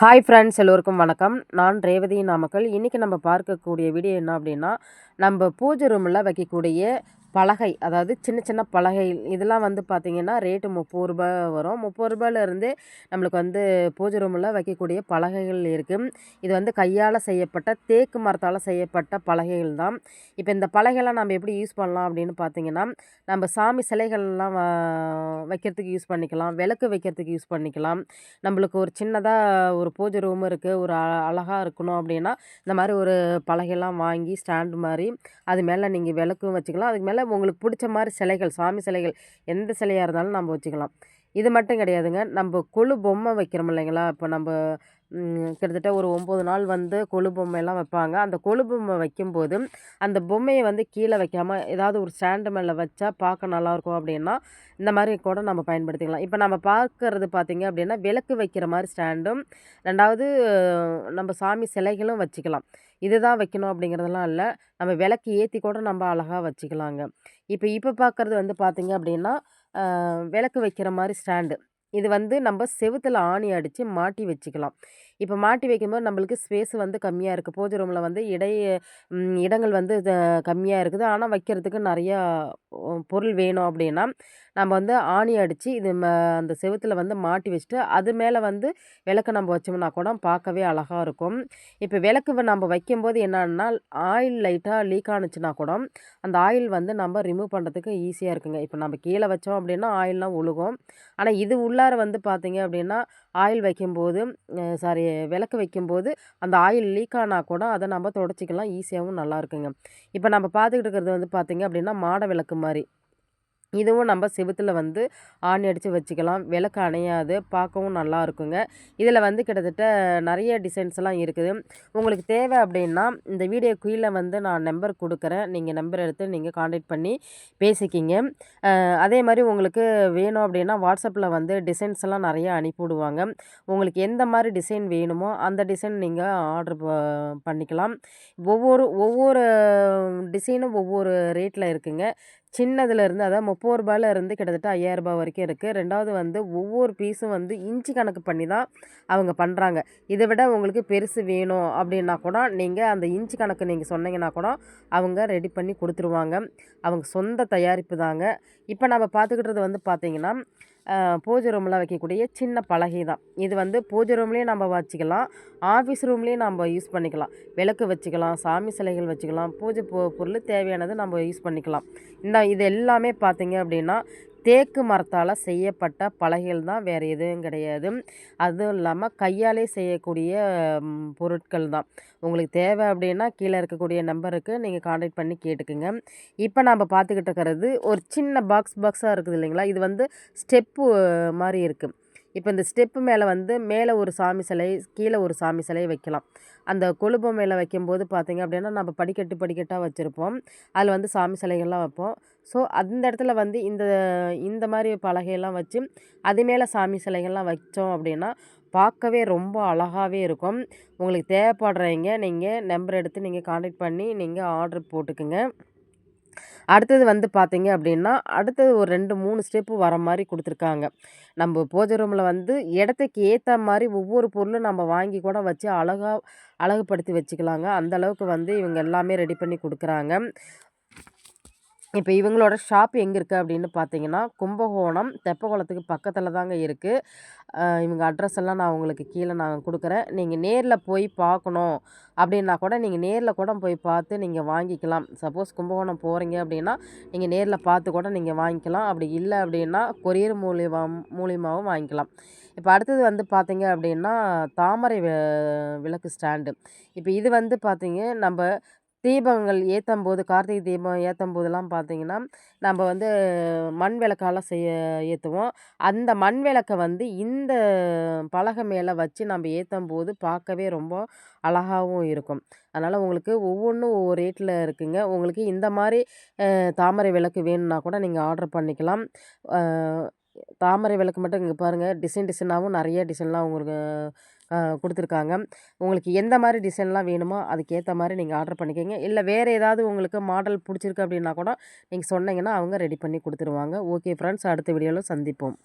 Hi friends எல்லோருக்கும் வணக்கம். நான் ரேவதி நாமக்கல். இன்றைக்கி நம்ம பார்க்கக்கூடிய வீடியோ என்ன அப்படின்னா நம்ம பூஜை ரூமில் வைக்கக்கூடிய பலகை அதாவது சின்ன சின்ன பலகை இதெல்லாம் வந்து பார்த்திங்கன்னா ரேட்டு முப்பது ரூபா வரும். முப்பது ரூபாயிலேருந்து நம்மளுக்கு வந்து பூஜை ரூமில் வைக்கக்கூடிய பலகைகள் இருக்குது இது வந்து கையால் செய்யப்பட்ட தேக்கு மரத்தால் செய்யப்பட்ட பலகைகள் தான். இப்போ இந்த பலகைலாம் நம்ம எப்படி யூஸ் பண்ணலாம் அப்படின்னு பார்த்தீங்கன்னா நம்ம சாமி சிலைகள்லாம் வைக்கிறதுக்கு யூஸ் பண்ணிக்கலாம். விளக்கு வைக்கிறதுக்கு யூஸ் பண்ணிக்கலாம். நம்மளுக்கு ஒரு சின்னதாக ஒரு பூஜை ரூம் இருக்குது ஒரு அழகாக இருக்கணும் அப்படின்னா இந்த மாதிரி ஒரு பலகைலாம் வாங்கி ஸ்டாண்டு மாதிரி அது மேலே நீங்கள் விளக்கும் வச்சுக்கலாம். அதுக்கு மேலே உங்களுக்கு பிடிச்ச மாதிரி சிலைகள் சாமி சிலைகள் எந்த சிலையாக இருந்தாலும் நம்ம வச்சுக்கலாம். இது மட்டும் கிடையாதுங்க. நம்ம கொழு பொம்மை வைக்கிறோம் இல்லைங்களா? இப்போ நம்ம கிட்டத்தட்ட ஒரு ஒம்பது நாள் வந்து கொழு பொம்மையெல்லாம் வைப்பாங்க. அந்த கொழு பொம்மை வைக்கும்போது அந்த பொம்மையை வந்து கீழே வைக்காமல் ஏதாவது ஒரு ஸ்டாண்டு மேலே வச்சா பார்க்க நல்லாயிருக்கும் அப்படின்னா இந்த மாதிரி கூட நம்ம பயன்படுத்திக்கலாம். இப்போ நம்ம பார்க்கறது பார்த்திங்க அப்படின்னா விளக்கு வைக்கிற மாதிரி ஸ்டாண்டும் ரெண்டாவது நம்ம சாமி சிலைகளும் வச்சுக்கலாம். இதுதான் வைக்கணும் அப்படிங்கிறதெல்லாம் இல்லை. நம்ம விளக்கு ஏற்றி கூட நம்ம அழகாக வச்சுக்கலாங்க. இப்போ இப்போ பார்க்குறது வந்து பார்த்திங்க அப்படின்னா விளக்கு வைக்கிற மாதிரி ஸ்டாண்டு. இது வந்து நம்ம செவுத்தில் ஆணி அடித்து மாட்டி வச்சுக்கலாம். இப்போ மாட்டி வைக்கும்போது நம்மளுக்கு ஸ்பேஸ் வந்து கம்மியாக இருக்குது பூஜை ரூமில் வந்து இடை இடங்கள் வந்து கம்மியாக இருக்குது. ஆனால் வைக்கிறதுக்கு நிறையா பொருள் வேணும் அப்படின்னா நம்ம வந்து ஆணி அடித்து இது ம அந்த செவத்தில் வந்து மாட்டி வச்சுட்டு அது மேலே வந்து விளக்கு நம்ம வச்சோம்னா கூட பார்க்கவே அழகாக இருக்கும். இப்போ விளக்கு நம்ம வைக்கும்போது என்னன்னா ஆயில் லைட்டாக லீக் ஆனுச்சுன்னா கூட அந்த ஆயில் வந்து நம்ம ரிமூவ் பண்ணுறதுக்கு ஈஸியாக இருக்குங்க. இப்போ நம்ம கீழே வச்சோம் அப்படின்னா ஆயில்லாம் ஒழுகும் ஆனால் இது உள்ளார வந்து பார்த்திங்க அப்படின்னா ஆயில் வைக்கும்போது சாரி விளக்கு வைக்கும்போது அந்த ஆயில் லீக் ஆனால் கூட அதை நம்ம தொடச்சிக்கலாம். ஈஸியாகவும் நல்லா இருக்குங்க. இப்போ நம்ம பார்த்துக்கிட்டு இருக்கிறது வந்து பார்த்திங்க அப்படின்னா மாட விளக்கு மாதிரி. இதுவும் நம்ம செவுத்தில் வந்து ஆணி அடித்து வச்சுக்கலாம். விளக்கு அணையாது. பார்க்கவும் நல்லா இருக்குங்க. இதில் வந்து கிட்டத்தட்ட நிறைய டிசைன்ஸ் எல்லாம் இருக்குது. உங்களுக்கு தேவை அப்படின்னா இந்த வீடியோ கீழே வந்து நான் நம்பர் கொடுக்குறேன். நீங்கள் நம்பர் எடுத்து நீங்கள் காண்டாக்ட் பண்ணி பேசிக்கிங்க. அதே மாதிரி உங்களுக்கு வேணும் அப்படின்னா வாட்ஸ்அப்பில் வந்து டிசைன்ஸ் எல்லாம் நிறைய அனுப்பிவிடுவாங்க. உங்களுக்கு எந்த மாதிரி டிசைன் வேணுமோ அந்த டிசைன் நீங்கள் ஆர்டர் பண்ணிக்கலாம். ஒவ்வொரு ஒவ்வொரு டிசைனும் ஒவ்வொரு ரேட்டில் இருக்குங்க. சின்னதுலேருந்து அதாவது முப்பது ரூபாயிலேருந்து கிட்டத்தட்ட ஐயாயிரரூபா வரைக்கும் இருக்குது ரெண்டாவது வந்து ஒவ்வொரு பீஸும் வந்து இன்ச்சு கணக்கு பண்ணி தான் அவங்க பண்ணுறாங்க இதை விட உங்களுக்கு பெருசு வேணும் அப்படின்னா கூட நீங்கள் அந்த இன்ச்சு கணக்கு நீங்கள் சொன்னீங்கன்னா கூட அவங்க ரெடி பண்ணி கொடுத்துருவாங்க. அவங்க சொந்த தயாரிப்பு தாங்க. இப்போ நம்ம பார்த்துக்கிட்டது வந்து பார்த்திங்கன்னா பூஜை ரூமில் வைக்கக்கூடிய சின்ன பலகை தான். இது வந்து பூஜை ரூம்லேயும் நம்ம வச்சுக்கலாம். ஆஃபீஸ் ரூம்லேயும் நம்ம யூஸ் பண்ணிக்கலாம். விளக்கு வச்சுக்கலாம் சாமி சிலைகள் வச்சுக்கலாம் பூஜை பொருள் தேவையானது நம்ம யூஸ் பண்ணிக்கலாம். இந்த இது எல்லாமே பார்த்திங்க அப்படின்னா தேக்கு மரத்தால் செய்யப்பட்ட பலகைகள் தான் வேறு எதுவும் கிடையாது. அதுவும் இல்லாமல் கையாலே செய்யக்கூடிய பொருட்கள் தான். உங்களுக்கு தேவை அப்படின்னா கீழே இருக்கக்கூடிய நம்பருக்கு நீங்கள் காண்டாக்ட் பண்ணி கேட்டுக்குங்க. இப்போ நம்ம பார்த்துக்கிட்டு இருக்கிறது ஒரு சின்ன பாக்ஸ் பாக்ஸாக இருக்குது இல்லைங்களா? இது வந்து ஸ்டெப்பு மாதிரி இருக்குது இப்போ இந்த ஸ்டெப்பு மேலே வந்து மேலே ஒரு சாமி சிலை கீழே ஒரு சாமி சிலை வைக்கலாம். அந்த கொழுப்பு மேலே வைக்கும்போது பார்த்திங்க அப்படின்னா நம்ம படிக்கட்டு படிக்கட்டாக வச்சுருப்போம். அதில் வந்து சாமி சிலைகள்லாம் வைப்போம். ஸோ அந்த இடத்துல வந்து இந்த இந்த மாதிரி பலகையெல்லாம் வச்சு அது மேலே சாமி சிலைகள்லாம் வச்சோம் அப்படின்னா பார்க்கவே ரொம்ப அழகாகவே இருக்கும். உங்களுக்கு தேவைப்படுறவங்க நீங்கள் நம்பர் எடுத்து நீங்கள் காண்டாக்ட் பண்ணி நீங்கள் ஆர்டர் போட்டுக்குங்க. அடுத்தது வந்து பார்த்தீங்க அப்படின்னா அடுத்தது ஒரு ரெண்டு மூணு ஸ்டெப்பு வர மாதிரி கொடுத்துருக்காங்க. நம்ம பூஜை ரூமில் வந்து இடத்துக்கு ஏற்ற மாதிரி ஒவ்வொரு பொருளும் நம்ம வாங்கி கூட வச்சு அழகாக அழகுப்படுத்தி வச்சுக்கலாங்க. அந்த அளவுக்கு வந்து இவங்க எல்லாமே ரெடி பண்ணி கொடுக்குறாங்க. இப்போ இவங்களோட ஷாப் எங்கே இருக்குது அப்படின்னு பார்த்தீங்கன்னா கும்பகோணம் தெப்பகுளத்துக்கு பக்கத்தில் தாங்க இருக்குது இவங்க அட்ரஸ் எல்லாம் நான் உங்களுக்கு கீழே நான் கொடுக்குறேன். நீங்கள் நேரில் போய் பார்க்கணும் அப்படின்னா கூட நீங்கள் நேரில் கூட போய் பார்த்து நீங்கள் வாங்கிக்கலாம். சப்போஸ் கும்பகோணம் போகிறீங்க அப்படின்னா நீங்கள் நேரில் பார்த்து கூட நீங்கள் வாங்கிக்கலாம். அப்படி இல்லை அப்படின்னா கொரியர் மூலியமா மூலியமாகவும் வாங்கிக்கலாம். இப்போ அடுத்தது வந்து பார்த்தீங்க அப்படின்னா தாமரை விளக்கு ஸ்டாண்டு. இப்போ இது வந்து பார்த்தீங்க நம்ம தீபங்கள் ஏற்றும் போது கார்த்திகை தீபம் ஏற்றும் போதெல்லாம் பார்த்திங்கன்னா நம்ம வந்து மண் விளக்கால செய்ய ஏற்றுவோம் அந்த மண் விளக்கை வந்து இந்த பலகை மேலே வச்சு நம்ம ஏற்றும் போது பார்க்கவே ரொம்ப அழகாகவும் இருக்கும். அதனால் உங்களுக்கு ஒவ்வொன்றும் ஒவ்வொரு ரேட்டில் இருக்குங்க. உங்களுக்கு இந்த மாதிரி தாமரை விளக்கு வேணும்னா கூட நீங்கள் ஆர்டர் பண்ணிக்கலாம். தாமரை விளக்கு மட்டும் இங்கே பாருங்கள் டிசைன் டிசைனாகவும் நிறைய டிசைன்லாம் உங்களுக்கு கொடுத்துருக்காங்க. உங்களுக்கு எந்த மாதிரி டிசைன்லாம் வேணுமோ அதுக்கேற்ற மாதிரி நீங்கள் ஆர்டர் பண்ணிக்கோங்க. இல்லை வேறு ஏதாவது உங்களுக்கு மாடல் பிடிச்சிருக்கு அப்படின்னா கூட நீங்கள் சொன்னீங்கன்னா அவங்க ரெடி பண்ணி கொடுத்துருவாங்க. ஓகே ஃப்ரெண்ட்ஸ் அடுத்த வீடியோவில் சந்திப்போம்.